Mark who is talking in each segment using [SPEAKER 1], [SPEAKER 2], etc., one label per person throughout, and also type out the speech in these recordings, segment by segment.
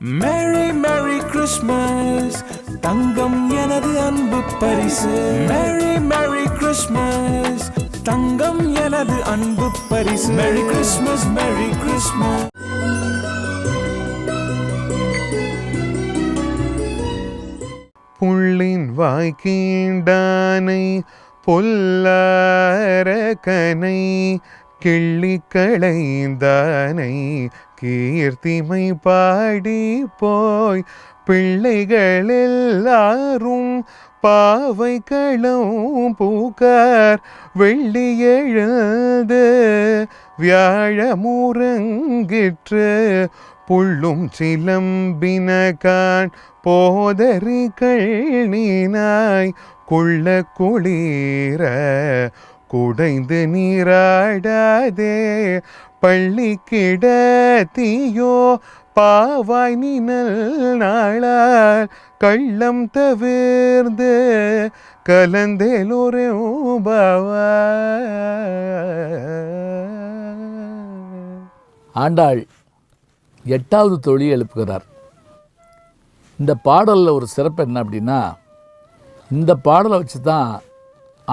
[SPEAKER 1] மேரி merry Christmas தங்கம் எனது அன்பு பரிசு. மேரி மேரி கிறிஸ்மஸ் தங்கம் எனது அன்பு பரிசு. மேரி கிறிஸ்மஸ் மேரி கிறிஸ்மஸ்
[SPEAKER 2] புள்ளின் வாய்க்கீண்டானை பொல்லாரக்கனை கிள்ளி களைந்தானை கீர்த்திமை பாடி போய் பிள்ளைகள் எல்லாரும் பாவை களம் பூக்கார் வெள்ளி எழுந்து வியாழமுறங்கிற்று புள்ளும் சிலம்பினகான் போதறிகள் நீனாய் குள்ள குளிர குடைந்து நீராடாதே பள்ளி கிடத்தியோ பாவாய் நினல் நாளால் கள்ளம் தவிர்ந்து கலந்தேலோரே பாவா
[SPEAKER 3] ஆண்டாள் எட்டாவது தொழில் எழுப்புகிறார். இந்த பாடலில் ஒரு சிறப்பு என்ன அப்படின்னா இந்த பாடலை வச்சு தான்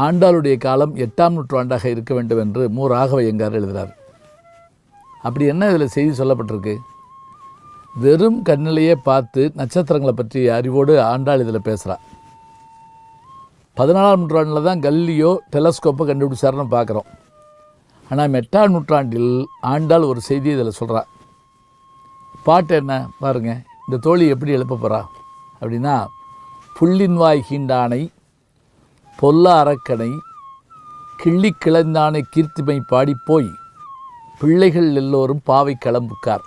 [SPEAKER 3] ஆண்டாளுடைய காலம் எட்டாம் நூற்றாண்டாக இருக்க வேண்டும் என்று மு. ராகவையங்கார் எழுதுகிறார் அப்படி என்ன இதில் செய்தி சொல்லப்பட்டிருக்கு? வெறும் கண்ணிலேயே பார்த்து நட்சத்திரங்களை பற்றி அறிவோடு ஆண்டாள் இதில் பேசுகிறா பதினாலாம் நூற்றாண்டில் தான் கல்லியோ டெலஸ்கோப்பை கண்டுபிடிச்சாருன்னு பார்க்குறோம். ஆனால் எட்டாம் நூற்றாண்டில் ஆண்டாள் ஒரு செய்தி இதில் சொல்கிறா பாட்டு என்ன? பாருங்க. இந்த தோழி எப்படி எழுப்ப போகிறா அப்படின்னா புள்ளின் வாய் கீண்டானை பொல்ல அரக்கனை கிள்ளி கிளந்தானை கீர்த்திமை பாடிப்போய் பிள்ளைகள் எல்லோரும் பாவை கிளம்புக்கார்.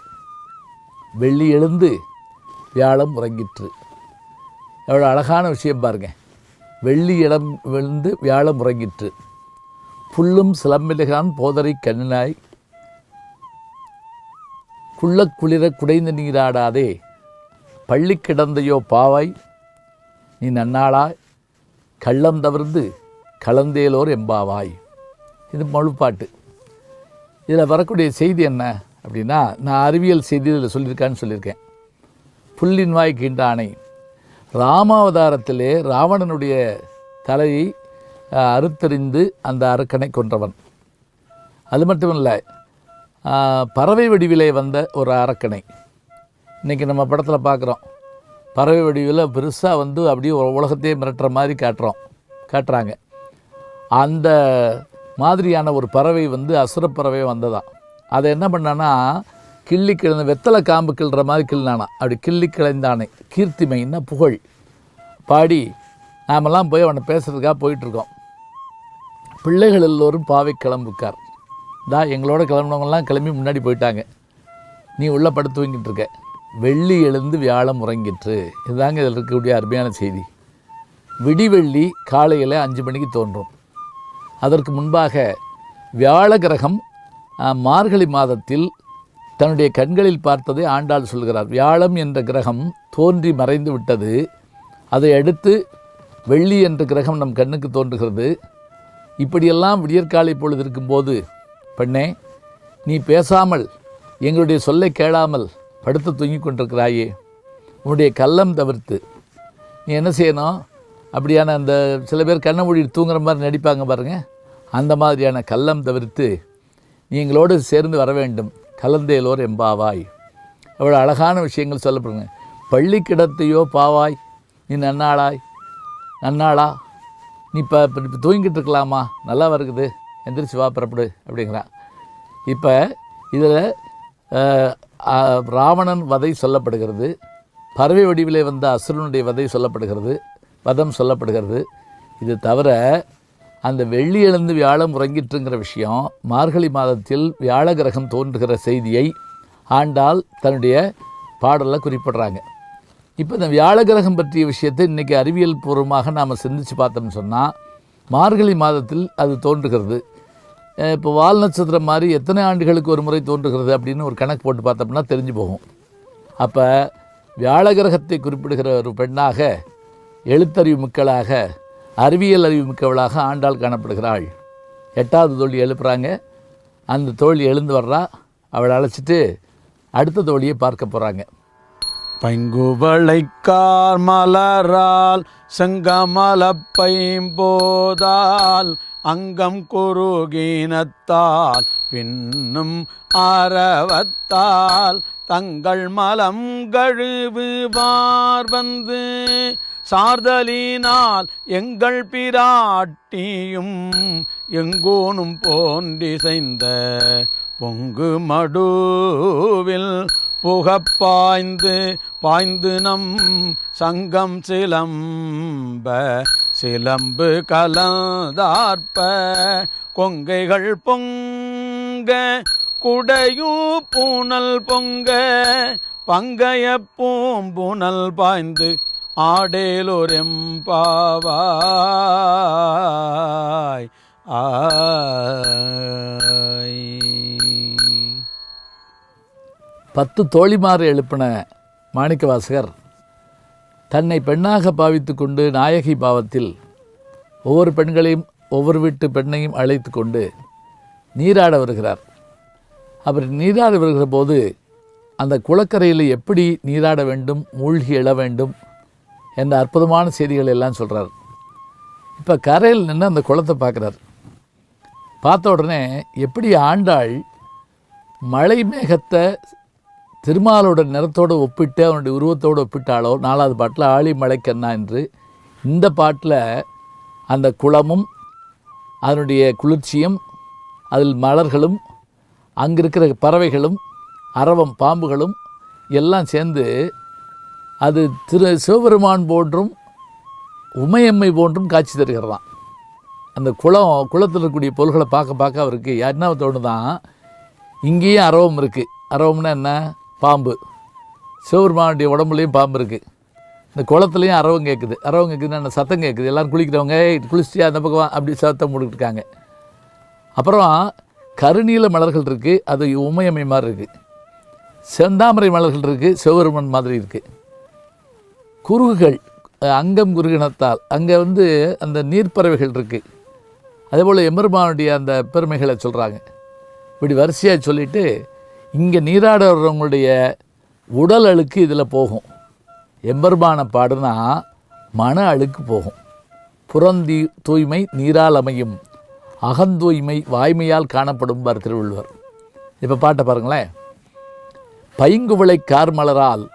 [SPEAKER 3] வெள்ளி எழுந்து வியாழம் உறங்கிற்று. எவ்வளோ அழகான விஷயம் பாருங்க. வெள்ளி இடம் விழுந்து வியாழம் உறங்கிற்று. புல்லும் சிலம்பிலகான் போதரை கண்ணினாய். குள்ள குளிர குடைந்து நீராடாதே. பள்ளி கிடந்தையோ பாவாய். நீ நன்னாளாய். கள்ளம் தவிர்த்து கலந்தேலோர் எம்பாவாய் இது மழுப்பாட்டு. இதில் வரக்கூடிய செய்தி என்ன அப்படின்னா நான் அறிவியல் செய்தி இதில் சொல்லியிருக்கான்னு சொல்லியிருக்கேன். புல்லின் வாய் கீண்டானை. ராமாவதாரத்திலே ராவணனுடைய தலையை அறுத்தறிந்து அந்த அரக்கனை கொன்றவன். அது மட்டும் இல்லை பறவை வடிவிலே வந்த ஒரு அரக்கனை. இன்றைக்கி நம்ம படத்தில் பார்க்குறோம் பறவை வடிவில் பெருசாக வந்து அப்படியே உலகத்தையே மிரட்டுற மாதிரி காட்டுறோம். காட்டுறாங்க. அந்த மாதிரியான ஒரு பறவை வந்து அசுரப்பறவை வந்ததான் அதை என்ன பண்ணான்னா கிள்ளி கிழந்த வெத்தலை காம்பு கிள்ற மாதிரி கிள்ளானா அப்படி கிள்ளி கிளைந்தானே. கீர்த்திமைன்னா புகழ். பாடி நாமெல்லாம் போய் அவனை பேசுறதுக்காக போயிட்டுருக்கோம். பிள்ளைகள் எல்லோரும் பாவை கிளம்புக்கார். தான் எங்களோட கிளம்புனவங்கலாம் கிளம்பி முன்னாடி போயிட்டாங்க. நீ உள்ளே படுத்து தூங்கிட்டு இருக்க வெள்ளி எழுந்து வியாழம் உறங்கிற்று. இதுதாங்க இதில் இருக்கக்கூடிய அருமையான செய்தி. விடிவெள்ளி காலையில் அஞ்சு மணிக்கு தோன்றும். அதற்கு முன்பாக வியாழ கிரகம் மார்கழி மாதத்தில் தன்னுடைய கண்களில் பார்த்ததை ஆண்டாள் சொல்கிறார். வியாழம் என்ற கிரகம் தோன்றி மறைந்து விட்டது. அதை அடுத்து வெள்ளி என்ற கிரகம் நம் கண்ணுக்கு தோன்றுகிறது. இப்படியெல்லாம் விடியற்காலை பொழுது இருக்கும்போது பெண்ணே நீ பேசாமல் எங்களுடைய சொல்லை கேளாமல் படுத்து தூங்கி கொண்டிருக்கிறாயே உன்னுடைய கள்ளம் தவிர்த்து. நீ என்ன செய்யணும்? அப்படியான அந்த சில பேர் கண்ணை மூடி தூங்குற மாதிரி நடிப்பாங்க பாருங்க. அந்த மாதிரியான கள்ளம் தவிர்த்து நீ எங்களோடு சேர்ந்து வர வேண்டும். கலந்தேலோர் எம்பாவாய். எவ்வளோ அழகான விஷயங்கள் சொல்லப்படுங்க. பள்ளி கிடத்தையோ பாவாய் நீ நன்னாளாய். நன்னாளா? நீ இப்போ இப்போ தூங்கிட்டு இருக்கலாமா? நல்லா இருக்குது எந்திரிச்சு வா புறப்படு அப்படிங்கிறான். இப்போ இதில் ராவணன் வதை சொல்லப்படுகிறது. பறவை வடிவிலே வந்த அசுரனுடைய வதை சொல்லப்படுகிறது. வதம் சொல்லப்படுகிறது. இது தவிர அந்த வெள்ளி எழுந்து வியாழம் உறங்கிட்டுங்கிற விஷயம் மார்கழி மாதத்தில் வியாழ கிரகம் தோன்றுகிற செய்தியை ஆண்டால் தன்னுடைய பாடலில் குறிப்பிட்றாங்க. இப்போ இந்த வியாழ கிரகம் பற்றிய விஷயத்தை இன்றைக்கி அறிவியல் பூர்வமாக நாம் சிந்திச்சு பார்த்தோம்னு சொன்னால் மார்கழி மாதத்தில் அது தோன்றுகிறது. இப்போ வால் நட்சத்திரம் மாதிரி எத்தனை ஆண்டுகளுக்கு ஒரு முறை தோன்றுகிறது அப்படின்னு ஒரு கணக்கு போட்டு பார்த்தோம்னா தெரிஞ்சு போகும். அப்போ வியாழ கிரகத்தை குறிப்பிடுகிற ஒரு பெண்ணாக எழுத்தறிவு மிக்களாக அறிவியல் அறிவு மிக்கவளாக ஆண்டாள் காணப்படுகிறாள். எட்டாவது தோழி எழுப்புறாங்க. அந்த தோழி எழுந்து வர்றா. அவளை அழைச்சிட்டு அடுத்த தோழியை பார்க்க போகிறாங்க
[SPEAKER 4] பைங்குவளைக்கார் மலரால் செங்கமலப் பைம்போதால் அங்கம் குறுகினத்தால் பின்னும் ஆரவத்தால் தங்கள் மலம் கழுவுவார் வந்து சார்தலினால் எங்கள் பிராட்டியும் எங்கோனும் போன்றிசைந்த பொங்கு மடுவில் புகப்பாய்ந்து பாய்ந்து நம் சங்கம் சிலம்ப சிலம்பு கலந்தார்ப்ப கொங்கைகள் பொங்க குடையூ பூனல் பொங்க பங்கைய பூம்புனல் பாய்ந்து ஆடேலோரெம்பாவாய். ஆய்.
[SPEAKER 3] பத்து தோழிமாறு எழுப்பின மாணிக்கவாசகர் தன்னை பெண்ணாக பாவித்து கொண்டு நாயகி பாவத்தில் ஒவ்வொரு பெண்களையும் ஒவ்வொரு வீட்டு பெண்ணையும் அழைத்து கொண்டு நீராட வருகிறார். அவர் நீராட வருகிற போது அந்த குளக்கரையில் எப்படி நீராட வேண்டும் மூழ்கி எழ வேண்டும் என்ற அற்புதமான செய்திகள் எல்லாம் சொல்கிறார் இப்போ கரையில் நின்று அந்த குளத்தை பார்க்குறார். பார்த்த உடனே எப்படி ஆண்டாள் மழை மேகத்தை திருமாலோட நிறத்தோடு ஒப்பிட்டு அவனுடைய உருவத்தோடு ஒப்பிட்டாலோ நாலாவது பாட்டில் ஆழி மலைக்கண்ணா என்று இந்த பாட்டில் அந்த குளமும் அதனுடைய குளிர்ச்சியும் அதில் மலர்களும் அங்கே இருக்கிற பறவைகளும் அரவம் பாம்புகளும் எல்லாம் சேர்ந்து அது திரு சிவபெருமான் போன்றும் உமையம்மை போன்றும் காட்சி தருகிறதான் அந்த குளம் குளத்தில் இருக்கக்கூடிய பொருள்களை பார்க்க பார்க்க அவருக்கு என்ன தோணுதான் இங்கேயும் அரவம் இருக்குது அரவம்னா என்ன? பாம்பு. சிவபெருமானுடைய உடம்புலையும் பாம்பு இருக்குது இந்த குளத்துலையும் அரவம் கேட்குது அரவம் கேட்குதுன்னா என்ன? சத்தம் கேட்குது எல்லோரும் குளிக்கிறவங்க "ஏய், குளிச்சுட்டு அந்த பக்கம் அப்படி சத்தம் போட்டுருக்காங்க அப்புறம் கருநீல மலர்கள் இருக்குது அது உமையம்மை மாதிரி இருக்குது செந்தாமரை மலர்கள் இருக்குது சிவபெருமன் மாதிரி இருக்குது குருகுகள் அங்கம் குருகினத்தால் அங்கே வந்து அந்த நீர்ப்பறவைகள் இருக்குது அதே போல் எம்பெருமானுடைய அந்த பெருமைகளை சொல்கிறாங்க இப்படி வரிசையாக சொல்லிட்டு இங்கே நீராட வர்றவங்களுடைய உடல் அழுக்கு இதில் போகும். எம்பெருமான பாடுனா மன அழுக்கு போகும். புறந்தீ தூய்மை நீரால் அமையும். அகந்தூய்மை வாய்மையால் காணப்படும் பார் திருவள்ளுவர். இப்போ பாட்டை பாருங்களேன். பைங்குவிளை கார்மலரால்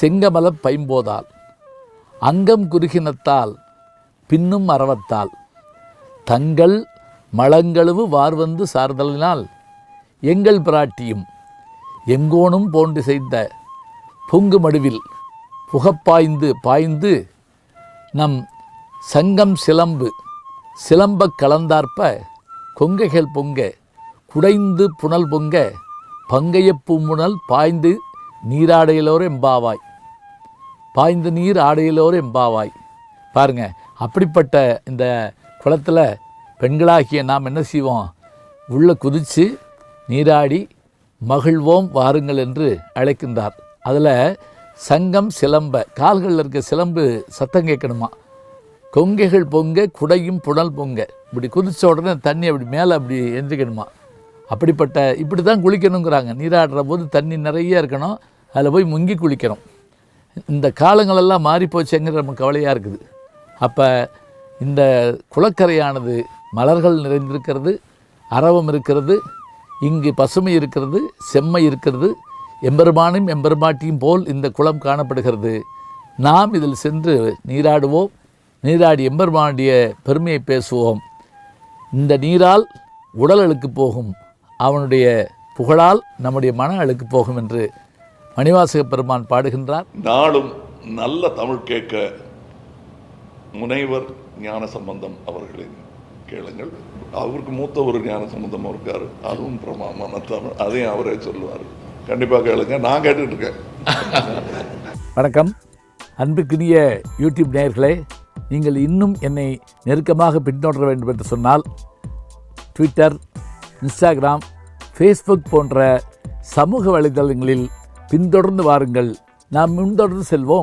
[SPEAKER 3] செங்கமலப் பைம்போதால் அங்கம் குறுகினத்தால் பின்னும் அறவத்தால் தங்கள் மலங்களவு வார்வந்து சார்தலினால் எங்கள் பிராட்டியும் எங்கோனும் போன்று செய்த பொங்கு மடுவில் புகப்பாய்ந்து பாய்ந்து நம் சங்கம் சிலம்பு சிலம்பக் கலந்தார்ப்ப கொங்கைகள் பொங்க குடைந்து புனல் பொங்க பங்கையப் பூமுனல் பாய்ந்து நீராடையிலோர் எம்பாவாய். பாய்ந்து நீர் ஆடையிலோர் எம்பாவாய். பாருங்க அப்படிப்பட்ட இந்த குளத்தில் பெண்களாகிய நாம் என்ன செய்வோம்? உள்ளே குதித்து நீராடி மகிழ்வோம் வாருங்கள் என்று அழைக்கின்றார். அதில் சங்கம் சிலம்ப கால்களில் இருக்க சிலம்பு சத்தம் கேட்கணுமா? கொங்கைகள் பொங்க குடையும் புனல் பொங்க. இப்படி குதிச்ச உடனே தண்ணி அப்படி மேலே அப்படி எந்திரிக்கணுமா? அப்படிப்பட்ட இப்படி தான் குளிக்கணுங்கிறாங்க. நீராடுற போது தண்ணி நிறைய இருக்கணும். அதில் போய் முங்கி குளிக்கணும். இந்த காலங்களெல்லாம் மாறிப்போச்சுங்கிற நம்ம கவலையாக இருக்குது. அப்போ இந்த குளக்கரையானது மலர்கள் நிறைந்திருக்கிறது அரவம் இருக்கிறது இங்கு பசுமை இருக்கிறது செம்மை இருக்கிறது எம்பெருமானும் எம்பெருமாட்டியும் போல் இந்த குளம் காணப்படுகிறது. நாம் இதில் சென்று நீராடுவோம் நீராடி எம்பெருமானுடைய பெருமையை பேசுவோம். இந்த நீரால் உடல் அழுக்கு போகும் அவனுடைய புகழால் நம்முடைய மன அழுக்கு போகும் என்று மணிவாசக பெருமான் பாடுகின்றார்.
[SPEAKER 5] நாளும் நல்ல தமிழ் கேட்க முனைவர் ஞான சம்பந்தம் அவர்களின் கேளுங்கள். அவருக்கு மூத்த ஒரு ஞான சம்மந்தமாக இருக்கார். அதுவும் பிரமாமான தமிழ் அதையும் அவரே சொல்லுவார். கண்டிப்பாக கேளுங்க. நான் கேட்டுட்டு இருக்கேன்
[SPEAKER 3] வணக்கம். அன்புக்குரிய யூடியூப் நேயர்களே நீங்கள் இன்னும் என்னை நெருக்கமாக பின்தொடர வேண்டும் என்று சொன்னால் ட்விட்டர் இன்ஸ்டாகிராம் ஃபேஸ்புக் போன்ற சமூக வலைதளங்களில் பின்தொடர்ந்து வாருங்கள். நாம் முன்தொடர்ந்து செல்வோம்.